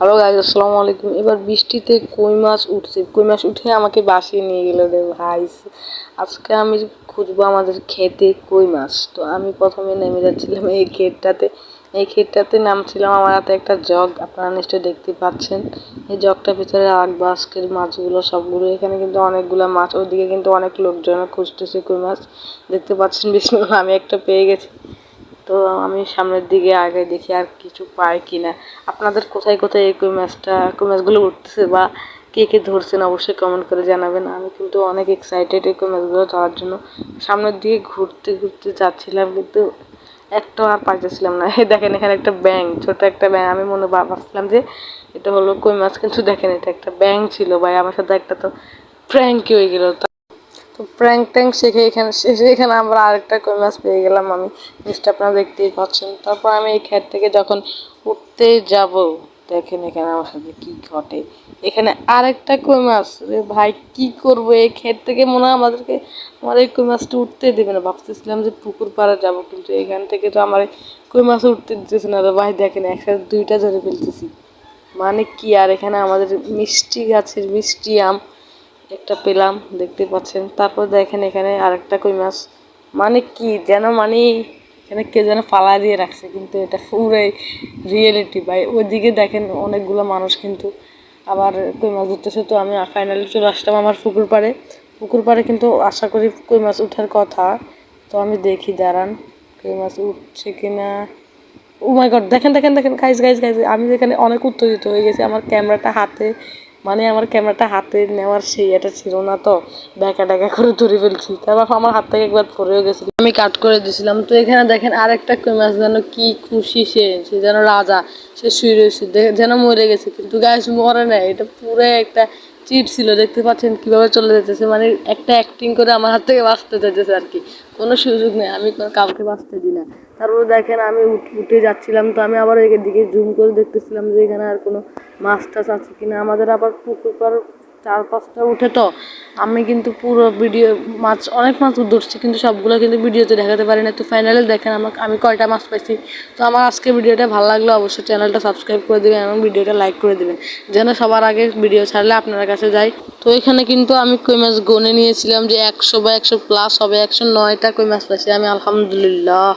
Hello guys আসসালামু আলাইকুম। এবার বৃষ্টিতে কই মাছ উঠছে? কই মাছ উঠে আমাকে বাসিয়ে নিয়ে গেল রে ভাই আজকে আমি খুঁজবো আমাদের খেতে কই মাছ। তো আমি প্রথমে নেমে যাচ্ছিলাম এই ক্ষেতটাতে। এই ক্ষেতটাতে নামছিলাম আমার হাতে একটা জগ, আপনারা নিশ্চয়ই দেখতে পাচ্ছেন। এই জগটার ভিতরে রাখব আজকের মাছগুলো সবগুলো, এখানে কিন্তু অনেকগুলো মাছ ওইদিকে কিন্তু অনেক লোকজন খুঁজতেছে কই মাছ। দেখতে পাচ্ছেন বিষ্ণু, আমি একটা পেয়ে গেছি। তো আমি সামনের দিকে আগে দেখি আর কিছু পাই কিনা। আপনাদের কোথায় কোথায় এই কই মাছটা কই মাছগুলো উঠতেছে বা কে কে ধরছেন অবশ্যই কমেন্ট করে জানাবেন। আমি কিন্তু অনেক এক্সাইটেড এই কই মাছগুলো ধরার জন্য। সামনের দিকে ঘুরতে ঘুরতে যাচ্ছিলাম কিন্তু একটা আর পাইতেছিলাম না। দেখেন এখানে একটা ব্যাং ছোট একটা ব্যাং আমি মনে ভাবছিলাম যে এটা হলো কই মাছ কিন্তু দেখেন এটা একটা ব্যাং ছিল। ভাই, আমার সাথে একটা তো প্র্যাঙ্কই হয়ে গেল। তো প্র্যাঙ্ক ট্যাঙ্ক শিখে এখানে শেষে এখানে আমরা আরেকটা কই মাছ পেয়ে গেলাম আমি। জিনিসটা আপনারা দেখতেই পাচ্ছেন। তারপর আমি এই ক্ষেত থেকে যখন উঠতে যাব, দেখেন এখানে আমার সাথে কি ঘটে। এখানে আরেকটা কই মাছ। রে ভাই, কি করব? এই ক্ষেত থেকে মনে হয় আমাদেরকে আমার এই কই মাছটা উঠতে দেবে না। ভাবতেছিলাম যে পুকুর পাড়া যাব, কিন্তু এখান থেকে তো আমার কই মাছ উঠতে দিতেছে না। রে ভাই, দেখেন একসাথে দুইটা ধরে ফেলতেছি। মানে কি আর এখানে আমাদের মিষ্টি গাছের মিষ্টি আম একটা পেলাম, দেখতে পাচ্ছেন। তারপর দেখেন এখানে আরেকটা কই মাছ। মানে কি যেন মানে এখানে কে যেন ফালা দিয়ে রাখছে, কিন্তু এটা পুরাই রিয়েলিটি ভাই, ওইদিকে দেখেন অনেকগুলো মানুষ কিন্তু। আবার কই মাছ ধরতেছে তো আমি ফাইনালি চলে আসলাম আমার পুকুর পাড়ে। পুকুর পাড়ে কিন্তু আশা করি কই মাছ উঠার কথা। তো আমি দেখি, দাঁড়ান, কই মাছ উঠছে কিনা। ও মাই গড দেখেন দেখেন দেখেন গাইজ গাইজ গাইজ আমি যেখানে অনেক উত্তেজিত হয়ে গেছি, আমার ক্যামেরাটা হাতে মানে আমার ক্যামেরাটা হাতে নেওয়ার সেই এটা ছিল না তো ব্যাকা ড্যাকা করে ধরে ফেলছি। তারপর আমার হাত থেকে একবার পরেও গেছিল আমি কাট করে দিয়েছিলাম তো এখানে দেখেন আরেকটা কই মাছ যেন কি খুশি সে সে যেন রাজা, সে শুয়ে রয়েছে যেন মরে গেছে। কিন্তু গাছ মরে না এটা পুরো একটা চিট ছিল, দেখতে পাচ্ছেন কীভাবে চলে যেতেছে মানে একটা অ্যাক্টিং করে আমার হাত থেকে বাঁচতে যেতেছে আর কি। কোনো সুযোগ নেই, আমি কাউকে বাঁচতে দিই না। তারপরে দেখেন আমি উঠে উঠে যাচ্ছিলাম, তো আমি আবার এদিকে জুম করে দেখতেছিলাম যে এখানে আর কোনো মাছ টাছ আছে কিনা। আমাদের আবার পুকুর পার চার পাঁচটা উঠে তো আমি কিন্তু পুরো ভিডিও মাছ, অনেক মাছ ধরছি, কিন্তু সবগুলো কিন্তু ভিডিওতে দেখাতে পারি না। তো ফাইনালি দেখেন আমাকে, আমি কয়টা মাছ পাইছি। তো আমার আজকে ভিডিওটা ভালো লাগলে অবশ্যই চ্যানেলটা সাবস্ক্রাইব করে দেবেন এবং ভিডিওটা লাইক করে দেবেন, যেন সবার আগে ভিডিও ছাড়লে আপনার কাছে যাই। তো এখানে কিন্তু আমি কই মাছ গনে নিয়েছিলাম যে একশো বা একশো প্লাস হবে, একশো নয়টা কই মাছ পাইছি আমি, আলহামদুলিল্লাহ।